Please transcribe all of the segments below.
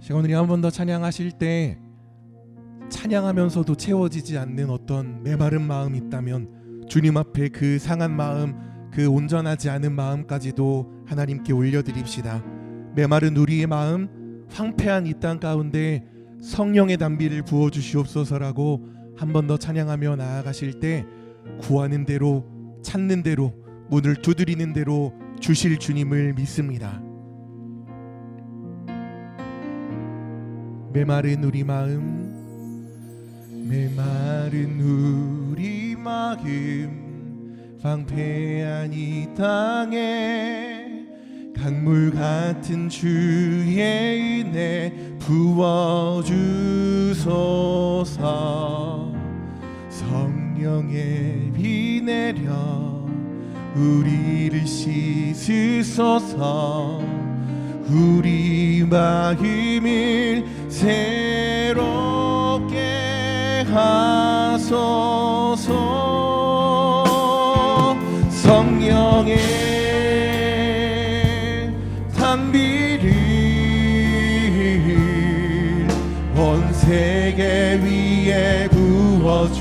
시간들이 한 번 더 찬양하실 때 찬양하면서도 채워지지 않는 어떤 메마른 마음이 있다면 주님 앞에 그 상한 마음, 그 온전하지 않은 마음까지도 하나님께 올려드립시다. 메마른 우리의 마음, 황폐한 이 땅 가운데 성령의 담비를 부어 주시옵소서라고 한 번 더 찬양하며 나아가실 때 구하는 대로 찾는 대로 문을 두드리는 대로 주실 주님을 믿습니다. 메마른 우리 마음 메마른 우리 마음 황폐한 이 땅에 강물 같은 주의 은혜 부어주소서. 성령의 비 내려 우리를 씻으소서 우리 마음을 새롭게 하소서. 성령의 단비를 온 세계 위에 부어주소서.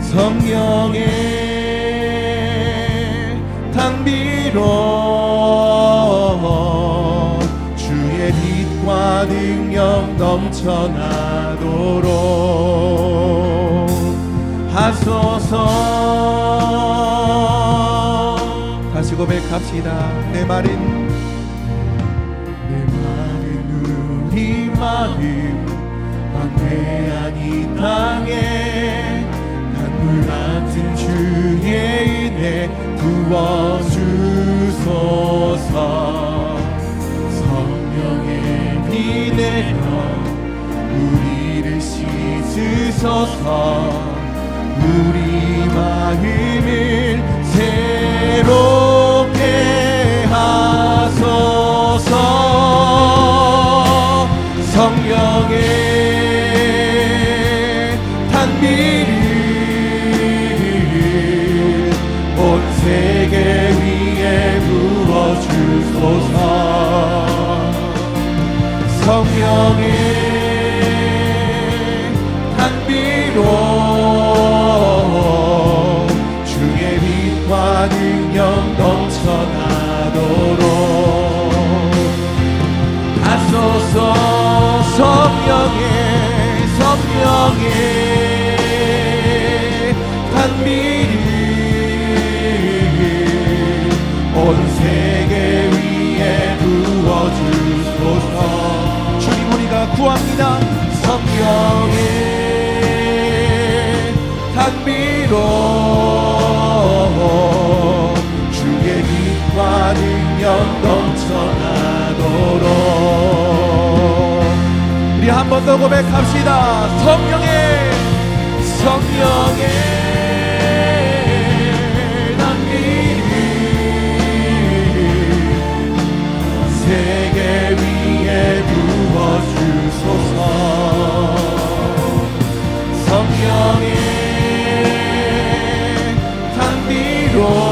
성령의 단비로 주의 빛과 능력 넘쳐나도록 하소서. 다시 고백합시다. 내 말은 내 말은 우리 마음 황폐한 이 땅에 강물 같은 주의 은혜 부어 씻으소서 우리 마음을 새롭게 하소서. 성령의 단비를 온 세계 위에 부어주소서. 성령의 능력 넘쳐나도록. 하소서 성령의 성령의 단비를 온 세계 위에 부어주소서. 주님 우리가 구합니다. 성령의 단비로 넘쳐나도록. 우리 한 번 더 고백합시다. 성령의 성령의 성령의 단비로.